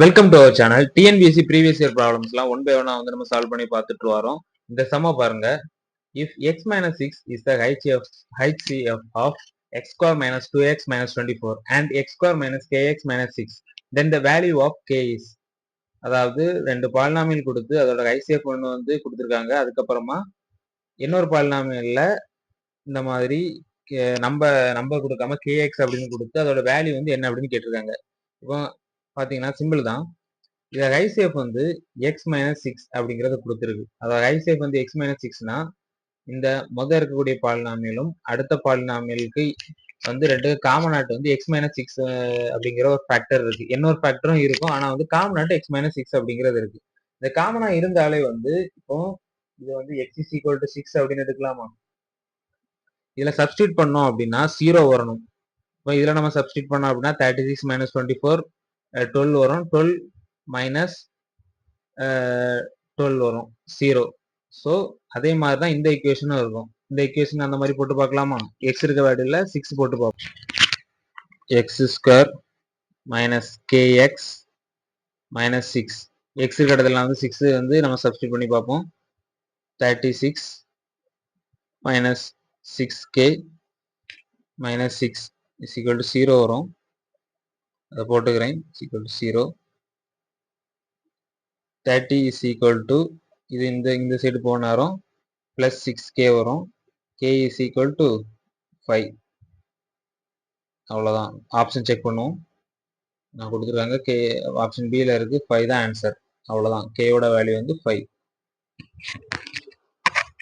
Welcome to our channel TNPSC previous year ப்ராப்ளம்ஸ்லாம் one by ஒன்னா வந்து நம்ம சால்வ் பண்ணி பார்த்துட்டு வரோம். இந்த சம பாருங்க. If x minus six is the H F H C F of x square minus two x minus twenty four and x square minus k x minus six then the value of k is அதாவது ரெண்டு polynomial கொடுத்து அதோட ஹைசிஎஃப் ஒன்று வந்து கொடுத்துருக்காங்க. அதுக்கப்புறமா இன்னொரு பாலினாமியலில் இந்த மாதிரி நம்ம நம்பர் கொடுக்காம கேஎக்ஸ் அப்படின்னு கொடுத்து அதோட வேல்யூ வந்து என்ன அப்படின்னு கேட்டிருக்காங்க. இப்போ பார்த்தீங்கன்னா சிம்பிள் தான். இத ஐசிஎஃப் வந்து எக்ஸ் மைனஸ் சிக்ஸ் அப்படிங்கிறத கொடுத்துருக்கு. அதாவது ஐசிஎஃப் வந்து எக்ஸ் மைனஸ் சிக்ஸ்னா இந்த முதல் இருக்கக்கூடிய பாலினாமியலும் அடுத்த பாலினாமியலுக்கு வந்து ரெண்டு காமன் ஆட் வந்து எக்ஸ் மைனஸ் சிக்ஸ் அப்படிங்கிற ஒரு ஃபேக்டர் இருக்கு. இன்னொரு ஃபேக்டரும் இருக்கும். ஆனால் வந்து காமன் ஆட் எக்ஸ் மைனஸ் சிக்ஸ் அப்படிங்கிறது இருக்கு. இந்த காமனா இருந்தாலே வந்து இப்போ இது வந்து x is equal to six அப்படின்னு எடுக்கலாமா? இதில் சப்ஸ்டியூட் பண்ணோம் அப்படின்னா ஜீரோ வரணும். இப்போ இதில் நம்ம சப்ஸ்டியூட் பண்ணோம் அப்படின்னா thirty six minus twenty four twelve வரும். டுவெல் மைனஸ் டுவெல் வரும். ஜீரோ ஸோ அதே மாதிரி தான் இந்த ஈக்குவேஷனும் இருக்கும். இந்த ஈக்குவேஷன் அந்த மாதிரி போட்டு பார்க்கலாமா? எக்ஸ் இருக்க வேல்யூல சிக்ஸ் போட்டு பார்ப்போம். X square minus k x minus six x இருக்க இடத்துல வந்து சிக்ஸ் வந்து நம்ம சப்ஸ்டியூட் பண்ணி பார்ப்போம். Thirty six minus six k minus six is equal to zero வரும். அதை போட்டுக்கிறேன். Equal to zero thirty is equal to இது இந்த இந்த சைடு போனாரும் ப்ளஸ் சிக்ஸ் கே வரும். K is equal to five அவ்வளோதான் ஆப்ஷன் செக் பண்ணுவோம். நான் கொடுத்துருக்காங்க. கே ஆப்ஷன் பியில் இருக்கு. ஃபைவ் தான் ஆன்சர் அவ்வளோதான் கேயோட வேல்யூ வந்து ஃபைவ்